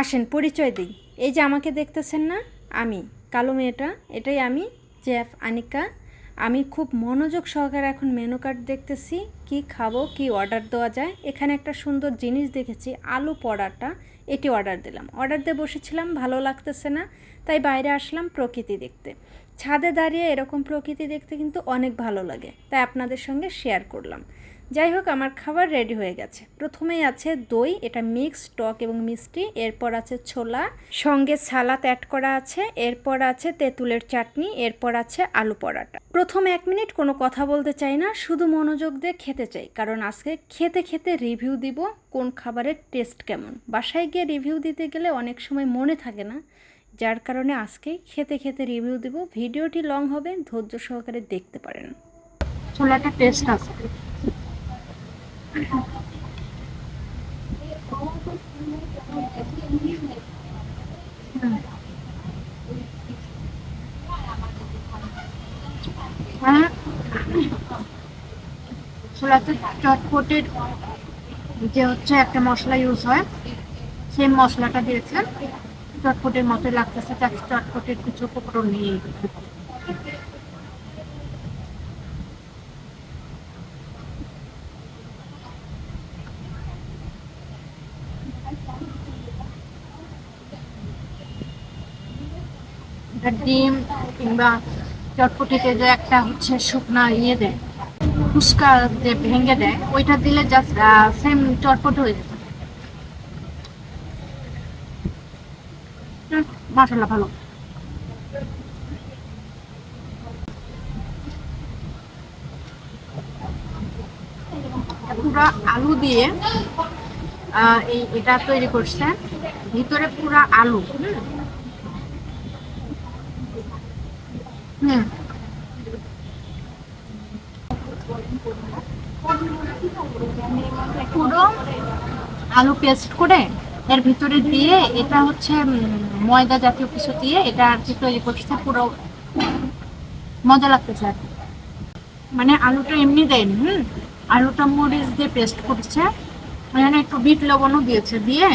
আসেন, পরিচয় দিই। এই যে আমাকে দেখতেছেন না, আমি। কালো মেয়েটা, এটাই আমি, জেফ, আনিকা। আমি খুব মনোযোগ সহকারে এখন মেনু কার্ড দেখতেছি, কি খাব, কি অর্ডার দেওয়া যায়। এখানে একটা সুন্দর জিনিস দেখেছি, আলু পরাটা, এটি অর্ডার দিলাম। অর্ডার দিয়ে বসেছিলাম, ভালো লাগতেছে না, তাই বাইরে আসলাম প্রকৃতি দেখতে। ছাদে দাঁড়িয়ে এরকম প্রকৃতি দেখতে কিন্তু অনেক ভালো লাগে, তাই আপনাদের সঙ্গে শেয়ার করলাম। যাই হোক, আমার খাবার রেডি হয়ে গেছে। প্রথমেই আছে দই, এটা মিক্স টক এবং মিষ্টি, এরপর আছে ছোলা, সঙ্গে সালাদ অ্যাড করা আছে, এরপর আছে তেঁতুলের চাটনি, এরপর আছে আলু পরাটা। প্রথম এক মিনিট কোনো কথা বলতে চাই না, শুধু মনোযোগ দিয়ে খেতে চাই, কারণ আজকে খেতে খেতে রিভিউ দিব কোন খাবারের টেস্ট কেমন। বাসায় গিয়ে রিভিউ দিতে গেলে অনেক সময় মনে থাকে না, যার কারণে আজকেই খেতে খেতে রিভিউ দিব। ভিডিওটি লং হবে, ধৈর্য সহকারে দেখতে পারেন। ছোলাটা টেস্ট আছে। হ্যাঁ ছোলাতে চটপটের যে হচ্ছে একটা মশলা ইউজ হয়, সেই মশলাটা দিয়েছে চটপটের মতো লাগতেছে, তার চটপটের কিছু উপকরণ নিয়ে। একটা ডিম কিংবা চটপটিতে যে একটা হচ্ছে শুকনা ইয়ে দেয়, ফুচকা যে ভেঙে দেয়, ওইটা দিলে জাস্ট সেম চটপট হয়ে যেত ভালো। পুরা আলু দিয়ে এই এটা তৈরি করছে। ভিতরে পুরা আলু হুম। আলু পেস্ট করে এর ভিতরে দিয়ে এটা হচ্ছে ময়দা জাতীয় কিছু দিয়ে এটা আর কি তৈরি করছে, পুরো মজা লাগতেছে আর মানে আলুটা এমনি দেয়নি হুম? আলুটা মরিচ দিয়ে পেস্ট করছে, এখানে একটু বিট লবণও দিয়েছে, দিয়ে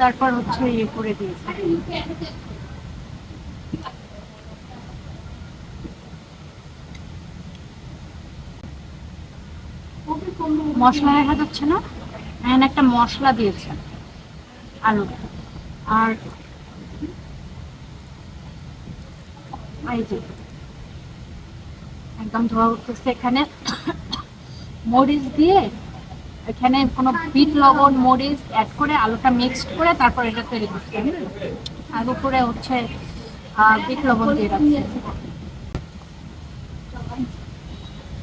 তারপর হচ্ছে ইয়ে করে দিয়েছে। মশলা দেখা যাচ্ছে না এখানে একটা মশলা দিয়েছে, আলু। আর একদম ধোয়া উঠতেছে এখানে। মরিচ দিয়ে এখানে কোনো বিট, লবণ, মরিচ অ্যাড করে আলুটা মিক্সড করে তারপর এটা তৈরি করতে আর উপরে হচ্ছে বিট, লবণ দিয়ে রাখছে।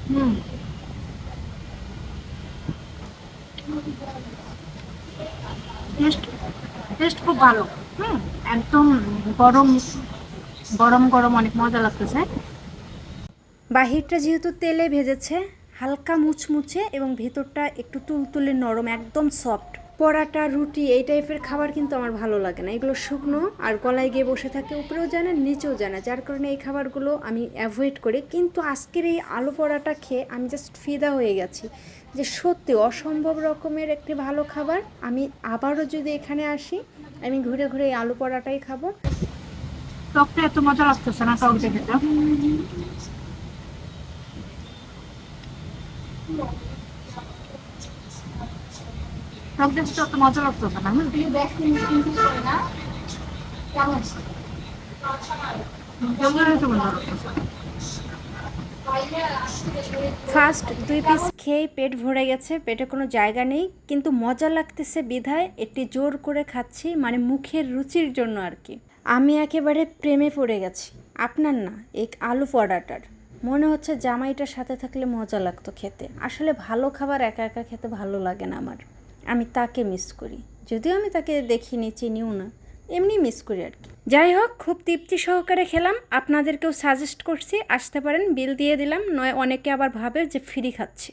হুম। টেস্ট টেস্ট খুব ভালো। হুম, একদম গরম গরম গরম অনেক মজা লাগতেছে। বাহিরটা যেহেতু তেলে ভেজেছে, হালকা মুচমুচে এবং ভেতরটা একটু তুলতুলে নরম, একদম সফট পরাটা, রুটি, এই টাইপের খাবার কিন্তু আমার ভালো লাগে না। এগুলো শুকনো আর গলায় গিয়ে বসে থাকে, উপরেও জানে, নিচেও যায় না যার কারণে এই খাবারগুলো আমি অ্যাভয়েড করি। কিন্তু আজকের এই আলু পরাটা খেয়ে আমি জাস্ট ফিদা হয়ে গেছি যে সত্যি অসম্ভব রকমের একটি ভালো খাবার। আমি আবারও যদি এখানে আসি, আমি ঘুরে ঘুরে এই আলু পরাটাই খাব। টকটা এত মজা লাগতেছে না টক দেখতে অত মজা লাগতেছে না ফার্স্ট দুই পিস খেয়ে পেট ভরে গেছে পেটে কোনো জায়গা নেই কিন্তু মজা লাগতেছে বিধায় একটি জোর করে খাচ্ছি মানে মুখের রুচির জন্য আর কি। আমি একেবারে প্রেমে পড়ে গেছি। আপনার না এক আলু পরাটার। মনে হচ্ছে জামাইটার সাথে থাকলে মজা লাগতো খেতে। আসলে ভালো খাবার একা একা খেতে ভালো লাগে না আমার। আমি তাকে মিস করি। যদিও আমি তাকে দেখিনি, চিনিও না। এমনি মিস করি আর কি। যাই হোক, খুব তৃপ্তি সহকারে খেলাম। আপনাদেরকেও সাজেস্ট করছি, আসতে পারেন। বিল দিয়ে দিলাম। নয়, অনেকে আবার ভাবে যে ফ্রি খাচ্ছি।